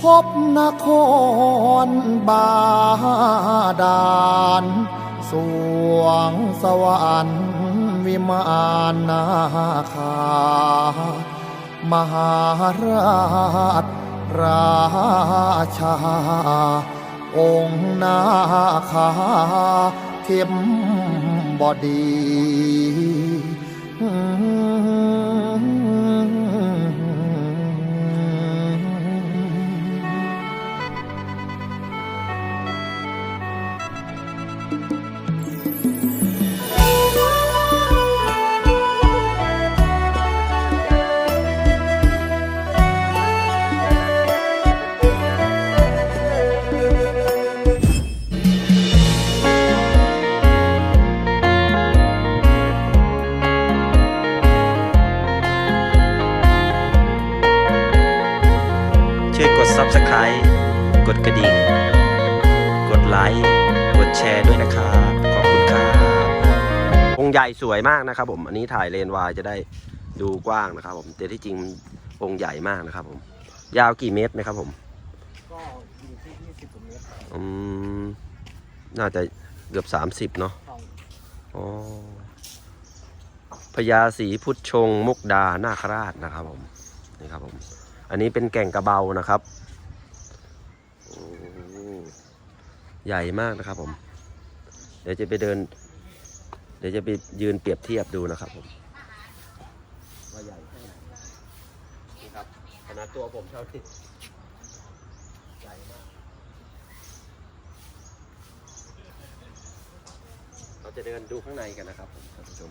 พบนครบาดาลสวงสวรรค์วิมานนาคามหาราชราชา องค์นาคาเข้มบอดี Subscribe กดกระดิ่ง กดไลค์ กดแชร์ด้วยนะครับ ขอบคุณครับองค์ใหญ่สวยมากนะครับ ผม อันนี้ถ่ายเลนวายจะได้ดูกว้างนะครับ ผม แต่ที่จริงองค์ใหญ่มากนะครับ ผม ยาวกี่เมตรนะครับ ผม ก็อยู่ที่20เมตรอืม น่าจะเกือบ30เนาะครับอ๋อพญาศรีพุทธชงมุกดานาคราชนะครับผม ครับผม อันนี้เป็นแก่งกระเบานะครับโอ้ใหญ่มากนะครับผม เดี๋ยวจะไปเดิน เดี๋ยวจะไปยืนเปรียบเทียบดูนะครับผมว่าใหญ่แค่ไหนนี่ครับขนาดตัวผมเท่าที่ใหญ่มาก เราจะเดินดูข้างในกันนะครับผมท่านผู้ชม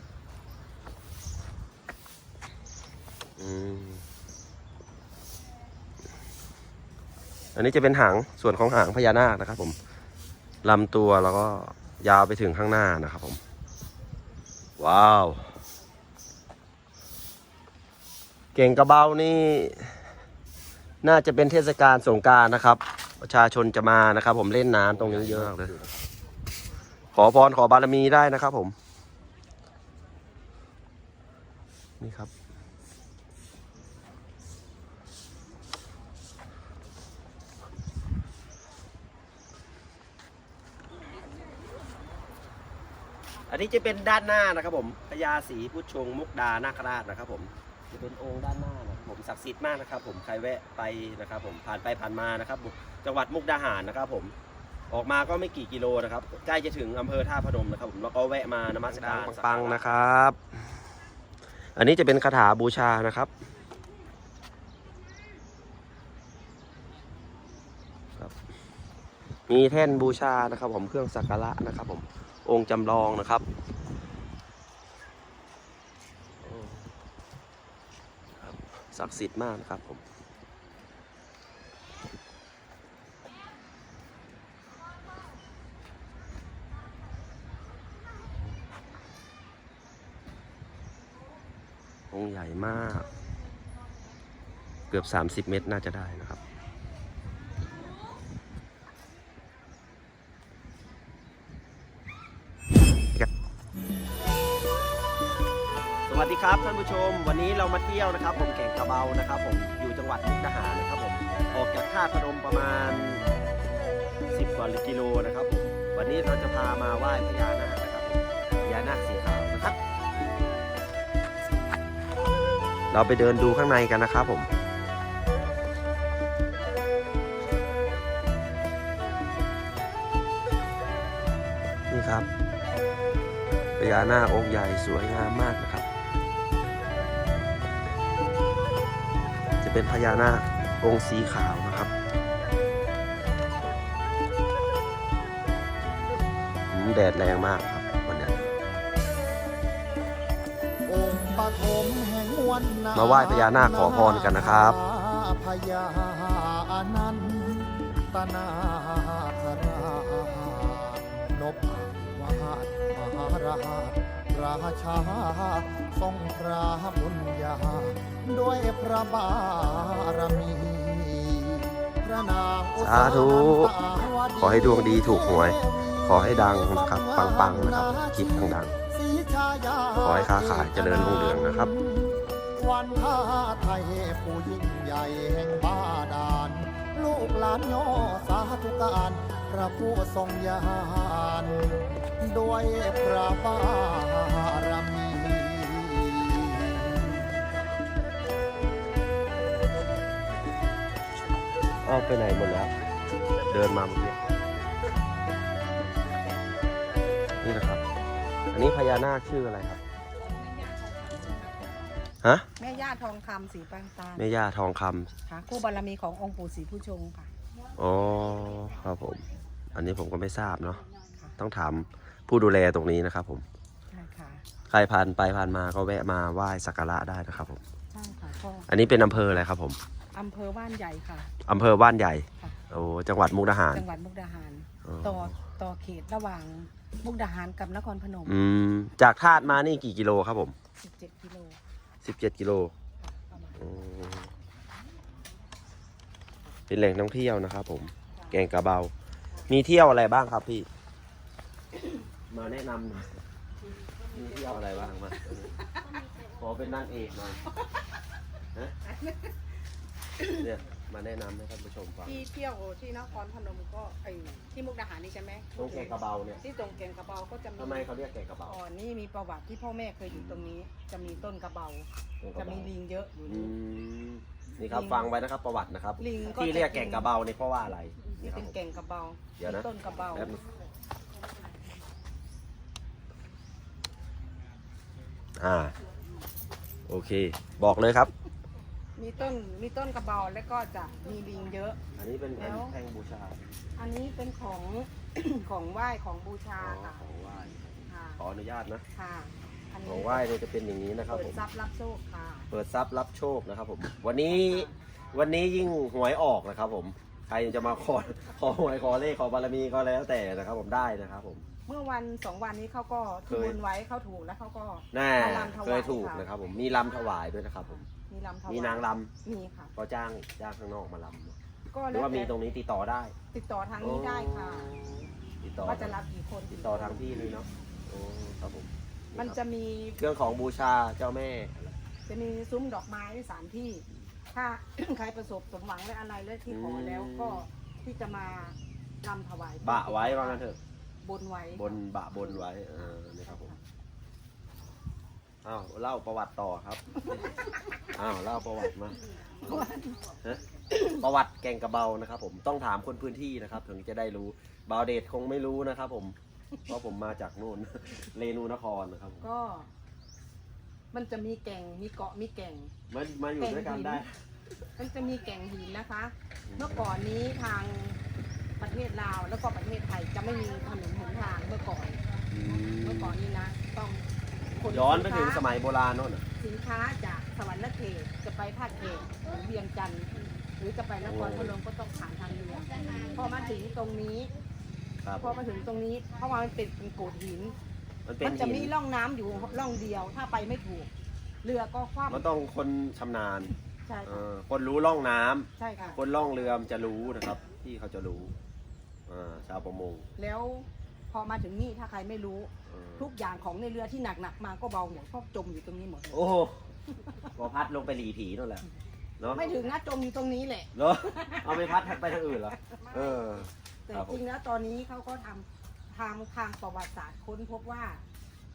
อืม อันนี้จะเป็นหางส่วนของหางพญานาคนะครับผมลำตัวแล้วก็ยาวไปถึงข้างหน้านะครับผม ว้าว เก่งกระเบ้านี่ น่าจะเป็นเทศกาลสงการนะครับ ประชาชนจะมานะครับ ผมเล่นน้ำตรงนี้เยอะเลย ขอพรขอบารมีได้นะครับผม นี่ครับ อันนี้จะเป็นด้านหน้านะครับผมพญาศรีพุทธชงมุกดานาคราชนะครับ ผมจะเป็นองค์ด้านหน้านะครับผมศักดิ์สิทธิ์มากนะครับ ผมใครแวะไปนะครับ ผมผ่านไปผ่านมานะครับจังหวัดมุกดาหารนะครับ ผมออกมาก็ไม่กี่กิโลนะครับใกล้จะถึงอำเภอท่าพนมนะครับ ผมแล้วก็แวะมานมัสการปังๆนะครับ อันนี้จะเป็นคาถาบูชานะครับมีแท่นบูชานะครับ ผมเครื่องสักการะนะครับผม องค์จำลองนะครับ ศักดิ์สิทธิ์มากนะครับผมองค์ใหญ่มาก เกือบ 30 เมตรน่าจะได้นะครับ ท่านผู้ชม วันนี้เรามาเที่ยวนะครับ ผมแก่งกระเบานะครับ ผมอยู่จังหวัดมุกดาหารนะครับ ผมออกจากท่าพนมประมาณ 10กว่ากิโลนะครับผมวันนี้เราจะพามาไหว้พญานาคนะครับผมพญานาคสีขาวนะครับ เราไปเดินดูข้างในกันนะครับผมนี่ครับพญานาคองค์ใหญ่สวยงามมากนะครับ เป็นพญานาคองค์สีขาวนะครับอืมแดดแรงมากครับวันเนี้ยองค์ปฐมแห่งวันนามาไหว้พญานาคขอพรกันนะครับพญาอนันตนาคราชนบวาดมหาราช ราชา ทรงพระบุญญา ด้วยพระบารมี พระนางอุสาธุสานันตาวขอให้ดวงดีถูกหวย ขอให้ดังนะครับ ปังๆนะครับคลิปดังสีชายาขอให้ค้าขายเจริญรุ่งเรืองนะครับ วันท่าไทยผู้ยิ่งใหญ่แห่งบ้าดาล ลูกหลานย่อสาธุการพระผู้ทรงญาณด้วยพระบารมีเอาไปไหนหมดแล้ว เดินมาเมื่อกี้นี่นะครับ อันนี้พญานาคชื่ออะไรครับ ฮะแม่ย่าทองคำสีปางตาลแม่ย่าทองคำค่ะคู่บารมีขององค์ปู่ศรีผู้ชงค่ะอ๋อครับผม อันนี้ผมก็ไม่ทราบเนาะค่ะต้องถามผู้ดูแลตรงนี้นะครับผม ใช่ค่ะใครผ่านไปผ่านมาก็แวะมาไหว้สักการะได้นะครับผม ใช่ค่ะก็อันนี้เป็นอำเภออะไรครับผมอำเภอว่านใหญ่ค่ะ อำเภอบ้านใหญ่ค่ะ โอ้จังหวัดมุกดาหารจังหวัดมุกดาหาร อ๋อต่อต่อเขตระหว่างมุกดาหารกับนครพนม อืมจากธาตุมานี่กี่กิโลครับผม 17 กิโล 17กิโลเป็นแหล่งท่องเที่ยวนะครับผม แกงกระเบา มีเที่ยวอะไรบ้างครับพี่ มาแนะนำหน่อยมีเที่ยวอะไรบ้างมาขอเป็นนางเอกหน่อยฮะเนี่ย มาแนะนำให้ท่านผู้ชมฟังที่เที่ยวที่นครพนมก็ไอที่มุกดาหารนี่ใช่ไหมตรงแกงกระเบาเนี่ยที่ตรงแกงกระเบาก็จะมีทำไมเขาเรียกแกงกระเบาอ๋อนี่มีประวัติที่พ่อแม่เคยอยู่ตรงนี้ จะมีต้นกระเบาแกงกจะระเบามีลิงเยอะอยู่อืนี่มนี่ครับฟังไว้นะครับประวัตินะครับ ลิงก็ที่เรียกแกงกระเบาเนี่ยเพราะว่าอะไรนี่ครัเป็บนผมแกงกระเบาเดี๋ยวนะมีต้นกระเบาแป๊บนึงอ่า โอเค บอกเลยครับ มีต้นมีต้นกระเบาแล้วก็จะมีลิงเยอะ อันนี้เป็นแล้วแท่งบูชาอันนี้เป็นของ ของไหว้ของบูชาอ๋อค่ะของไหว้ค่ะขออนุญาตนะค่ะ อันขนี้องไหว้เนี่ยจะเป็นอย่างนี้นะครับเปิผดม ทรัพย์รับโชคค่ะ เปิดทรัพย์รับโชคนะครับผม วันนี้วันนี้ยิ่งหวยออกนะครับ ผมใครจะมาขอขอหวยขอเลขขอบารมีก็แล้วแต่นะครับ ผมได้นะครับ ผม เมื่อวันสองวันนี้เขาก็เคที่ยบนไว้เขาถูกแล้วเขาก็แน่มาลำถวายเคยถูกค่ะนะครับ ผมมีลำถวายด้วยนะครับ ผม มีลำถวายมีนางลมีค่ะำก็จ้างจ้างข้างนอกมาลำเนอะก็หรืแล้อวว่ามีตแต่รงนี้ติดต่อได้ติดต่อทางนี้ได้ค่ะติดต่อว่าจะรับกี่คนติดต่อทางพี่นี่เนาะโอ้ครับผมมันจะมีเรื่องของบูชาเจ้าแม่จะมีซุ้มดอกไม้สามที่ ถ้า ใครประสบสมหวังและอะไรและที่ขอแล้วก็ที่จะมาลำถวายบะไว้ว่างั้นเถอะบนไว้บนบะบนไว้เออนี่ครับผม อ้าวเล่าประวัติต่อครับ อ้าวเล่าประวัติมาฮะประวัติแกงกระเบานะครับ ผมต้องถามคนพื้นที่นะครับ ถึงจะได้รู้บาวเดชคงไม่รู้นะครับ ผมเพราะผมมาจากนู่น เรนูนครนะครับผมก็ มันจะมีแก่งมีเกาะมีแก่ง มามาอยู่ด้วยกันได้ มันจะมีแก่งหินนะคะ เมื่อก่อนนี้ทางประเทศลาวแล้วก็ประเทศไทยจะไม่มีถนนหนทางเมื่อก่อน เมื่อก่อนนี้นะ ต้อง ขย้อนไปถึงสิค้าสมัยโบราณโน่นน่ะ สินค้าจากสวรรค์เขตจะไปภาคเขตหรือเวียงจันทร์หรือจะไปนครพนมก็ต้องผ่านทางเรือพอมาถึงตรงนี้ครับพอมาถึงตรงนี้เพราะว่ามันเป็นเป็นโขดหิน มันเป็นมันจะหินมีร่องน้ำอยู่ร่องเดียว ถ้าไปไม่ถูก เรือก็คว่มันต้องคนชำนาญำใช่เอค่ะอคนรู้ล่องน้ำใช่ค่ะ คนล่องเรือมันจะรู้นะครับที่เขาจะรู้อ่าชาวประมง แล้วพอมาถึงนี่ถ้าใครไม่รู้เออ ทุกอย่างของในเรือที่หนักๆมาก็เบาหมดเพราะจมอยู่ตรงนี้หมดเลยโอ้โหพอพัดลงไปหลีผีนั่นแหละเนาะไม่ถึงนะจมอยู่ตรงนี้แหละเนาะเอาไปพัดไปทางอื่นเหรอเออแต่ครับผมจริงแล้วตอนนี้เขาก็ทำทางทางประวัติศาสตร์ค้นพบว่า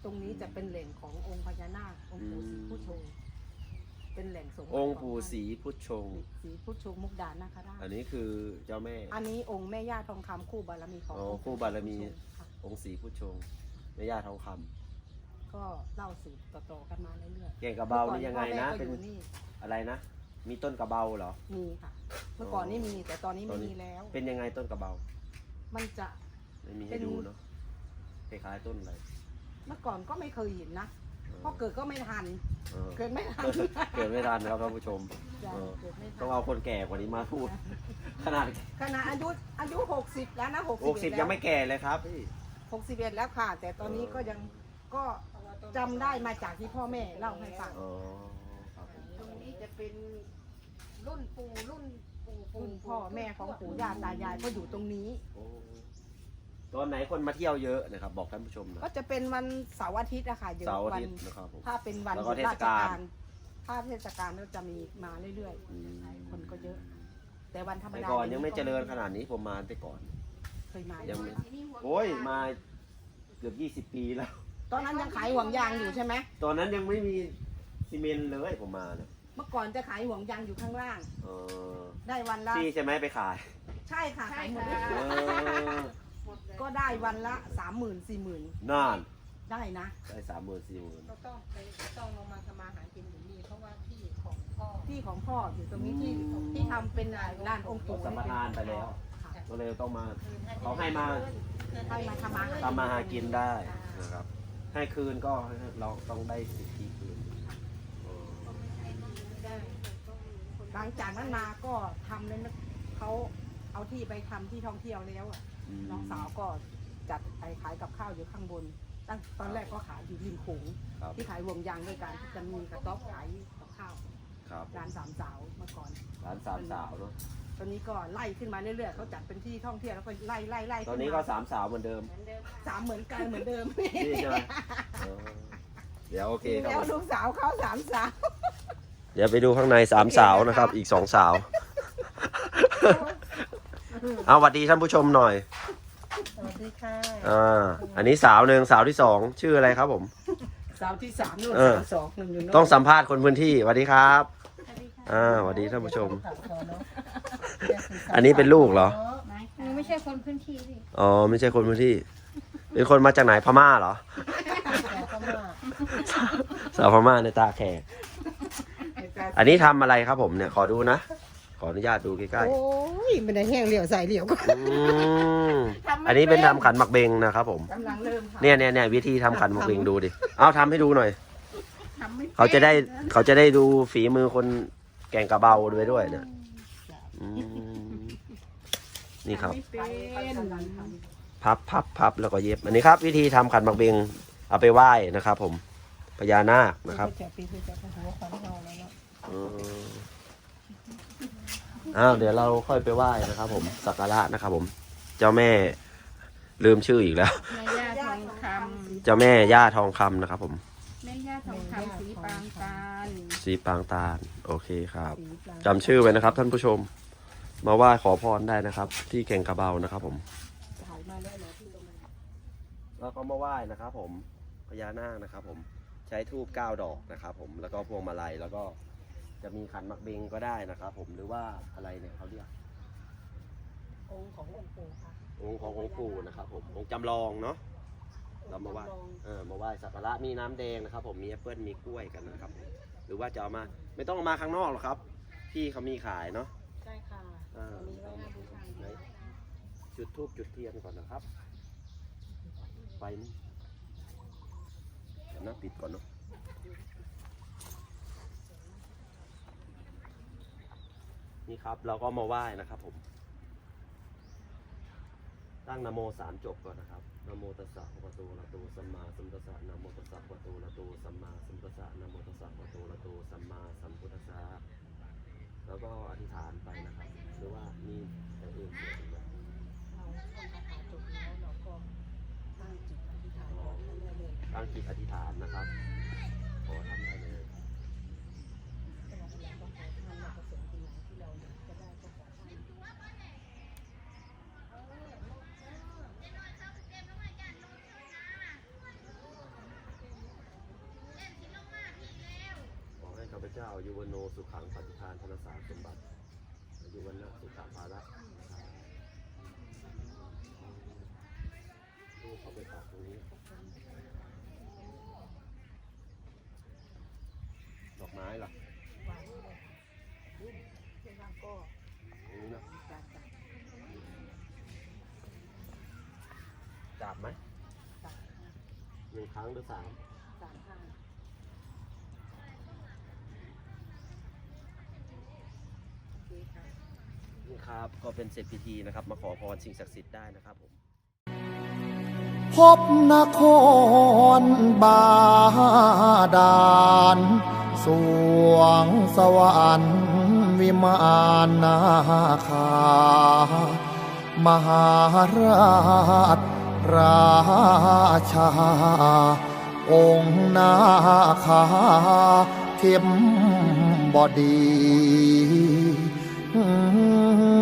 ตรงนี้จะเป็นแหล่งขององค์พญานาคองค์ปู่ศรีผู้ชงเป็นแหล่งสมบัติองค์ปู่ศรีพุทธชงศรีผู้ชงมุกดานาคราชอันนี้คือเจ้าแม่ อันนี้องค์แม่ย่าทองคำคู่บารมีของอ๋อองค์คู่บารมีค่ะองค์ศรีพุทธชง แม่ย่าทองคำก็เล่าสืบต่อๆกันมาเรื่อยๆเก่งกระเบานี่ยังไงนะมื่อก่อเป็นพ่อแม่ก็อยู่นี่อะไรนะ มีต้นกระเบาเหรอ มีค่ะ เมื่อก่อนนี่มีแต่ตอนนี้ตอไม่นนี้ มีแล้ว เป็นยังไงต้นกระเบามันจะ ไม่มีเป็ให้นดูเนาะคล้ายๆต้นอะไรเมื่อก่อนก็ไม่เคยเห็นนะเพราะเกิดก็ไม่ทัน เออเกิดไม่ทันเกิดไม่ทันครับท่านผู้ชม จ้ะเออ เกิดไม่ทันต้องเอาคนแก่กว่านี้มาพูด ขนาดขณะอายุอายุหกสิบแล้วนะหกหกสิบยังไม่แก่เลยครับพี่ หกสิบเอ็ดแล้วค่ะ แต่ตอนนี้ก็ยังก็จำได้มาจากที่พ่อแม่เล่าให้ฟัง อ๋อครับผมตรงนี้จะเป็นรุ่นปู่รุ่นปู่รุ่นพ่อแม่ของปู่ย่าตายายก็อยู่ตรงนี้ โอ้ตอนไหนคนมาเที่ยวเยอะนะครับ บอกท่านผู้ชมนะก็จะเป็นวันเสาร์อาทิตย์อะค่ะเยอะเสาร์อาวัทิตย์นะครับผม ถ้าเป็นวันแล้วหก็ยุดเทศราชกาลการถ้าเทศกาลก็จะมีมาเรื่อยอืมๆ คนก็เยอะ แต่วันธรรมแต่ดาก่อนยังไม่เจริญขนาดนี้ผมมาแต่ก่อน เคยมายังไม่โอ้ยมาเกือบยี่สิบปีแล้ว ตอนนั้นยังขายห่วงยางอยู่ใช่ไหมตอนนั้นยังไม่มีซีเมนต์เลยผมมาเนี่ยเมื่อก่อนจะขายห่วงยางอยู่ข้างล่าง เออได้วันละพี่ใช่ไหมไปขายใช่ค่ะขายหมดเออก็ได้วันละสามหมื่นสี่หมื่นน่านได้นะได้สามหมื่นสี่หมื่นก็ต้องไปต้องลงมาทำมาหากินอยู่นี่เพราะว่าที่ของพ่อที่ของพ่ออยู่ตรงนี้ที่ที่ทำเป็นร้านองค์ปู่สัมปทานไปแล้วค่ะ ก็เลยต้องมาเขาให้มาให้มาทำมาหาทำมาหากินได้นะครับ ให้คืนก็เราต้องได้สิทธิคืนเออหลังจากนั้นมาก็ทำเลยนะเขาเอาที่ไปทำที่ท่องเที่ยวแล้วอะมน้องสาวก็จัดไปขายกับข้าวอยู่ข้างบน ตั้งตอนแรกก็ขายอยู่ริมโขงครับที่ขายห่วงยางด้วยกันจะมีกระต๊อบขายกับข้าวครับร้านสามสาวเมื่อก่อนร้านสามสาวเนาะ ตอนนี้ก็ไล่ขึ้นมาเรื่อยๆเขาจัดเป็นที่ท่องเที่ยวแล้วก็ไล่ไล่ไล่ตอนนี้ก็สามสาวเหมือนเดิมสามเหมือนกันเหมือนเดิมนี่ใช่ไหมเออเดี๋ยวโอเคคแล้รัวบ ลูกสาวเขาสามสาว เดี๋ยวไปดูข้างในสามสาวนะครับ อีกสองสาว เอาสวัสดีท่านผู้ชมหน่อย สวัสดีค่ะ อ่า อันนี้สาวหนึ่งสาวที่สองชื่ออะไรครับผม สาวที่สามนู่นเออ สาวสองหนึ่งอยู่โน่นต้องสัมภาษณ์คนพื้นที่สวัสดีครับ อ่าสวัสดีท่านผู้ชมอัน นี้เป็นลูกเหรอ หนูไม่ใช่คนพื้นที่สิอ๋อ ไม่ใช่คนพื้นที่ เป็นคนมาจากไหนพม่าเหรอ สาวพม่าในตาแขกอันนี้ทำอะไรครับผมเนี่ย ขอดูนะ ขออนุญาตดูใกล้โอ้ยไม่ได้แห้งเหลียวใส่เหลียวก็ๆอืมอันนี้เป็นทำขันหมักเบงนะครับผม กำลังเริ่มค่ะเนี่ยเนี่ยเนี่ยวิธีทำขันหมักเบงดูดิ เอาทำให้ดูหน่อย ทำไม่ป็นเขาจะได้เขาจะได้ดูฝีมือคนแกงกระเบาด้วยด้วยเนี่ยอืม นี่ครับไม่เป็นพับพับพับแล้วก็เย็บ อันนี้ครับ วิธีทำขันหมักเบงเอาไปไหว้นะครับ ผมพญานาคนะครับจะปีคือจะหัวขวัญเราแล้วเนาะอืมอ้าวเดี๋ยวเราค่อยไปไหว้นะครับ ผมสักการะนะครับ ผม เจ้าแม่ลืมชื่ออีกแล้ว แม่ย่าทองคเจ้าแม่ย่าทองคำนะครับ ผมำแม่ย่าทองคำสีปางตาล สีปางตาลโอเคครับจำชื่อไว้นะครับ ท่านผู้ชม มาไหว้ขอพรได้นะครับ ที่แก่งกระเบานะครับ ผมถ่ายมาแล้วเหรอที่ตรงนั้นแล้วก็มาไหว้นะครับ ผมพญานาคนะครับ ผมใช้ทูบเก้าดอกนะครับ ผมแล้วก็พวงมาลัยแล้วก็จะมีขันหมักเบงก็ได้นะครับ ผมหรือว่าอะไรเนี่ยเขาเรียกองค์ขององค์ปู่ค่ะ องค์ขององค์ปู่นะครับ ผมองค์จำลองเนาะเรามาไหว้เออมาไหว้สักการะมีน้ำแดงนะครับ ผมมีแอปเปิ้ลมีกล้วยกันนะครับ หรือว่าจะเอามา ไม่ต้องเอามาข้างนอกหรอกครับ ที่เขามีขายเนาะใช่ค่ะ อ่าไหนจุดทูบจุดเทียนก่อนนะครับไฟนี่เดี๋ยวนะปิดก่อนเนาะนี่ครับเราก็มาไหว้นะครับผม ตั้งนโมสามจบก่อนนะครับนโมตัสสะภะคะวะโตอะระหะโตสัมมาสัมพุทธัสสะนโมตัสสะภะคะวะโตอะระหะโตสัมมาสัมพุทธัสสะนโมตัสสะภะคะวะโตอะระหะโตสัมมาสัมพุทธัสสะ แล้วก็อธิษฐานไปนะครับ หรือว่ามีอย่างอื่นเราท่องคาถาจบแล้วเราก็ตั้งจิตอธิษฐานมานได้เลยตั้งจิตอธิษฐานนะครับ ขอทำได้เลย แต่เราก็ขอท่านเราประสงค์ที่ไหนที่เราอยากจะได้ก็ขอท่าน ขอให้ข้าพเจ้า อายุวโนสุขังปฏิภาณธนสารสมบัติอายุวันนะสุขภาระลูกเขาไปฝากตรงนี้ ดอกไม้ล่ะวางไว้เลยนี่เรื่องราวก็ตรงนี้นะการจัดจับไหมจัดหนึ่งครั้งหรือสามสามข้างโอเคค่ะ นี่ครับ ก็เป็นเสร็จพิธีนะครับ มาขอพรสิ่งศักดิ์สิทธิ์ได้นะครับผม พบนครบาดาลสวงสวรรค์วิมานนาคามหาราช ราชา องค์นาคาเข้มบดี 嗯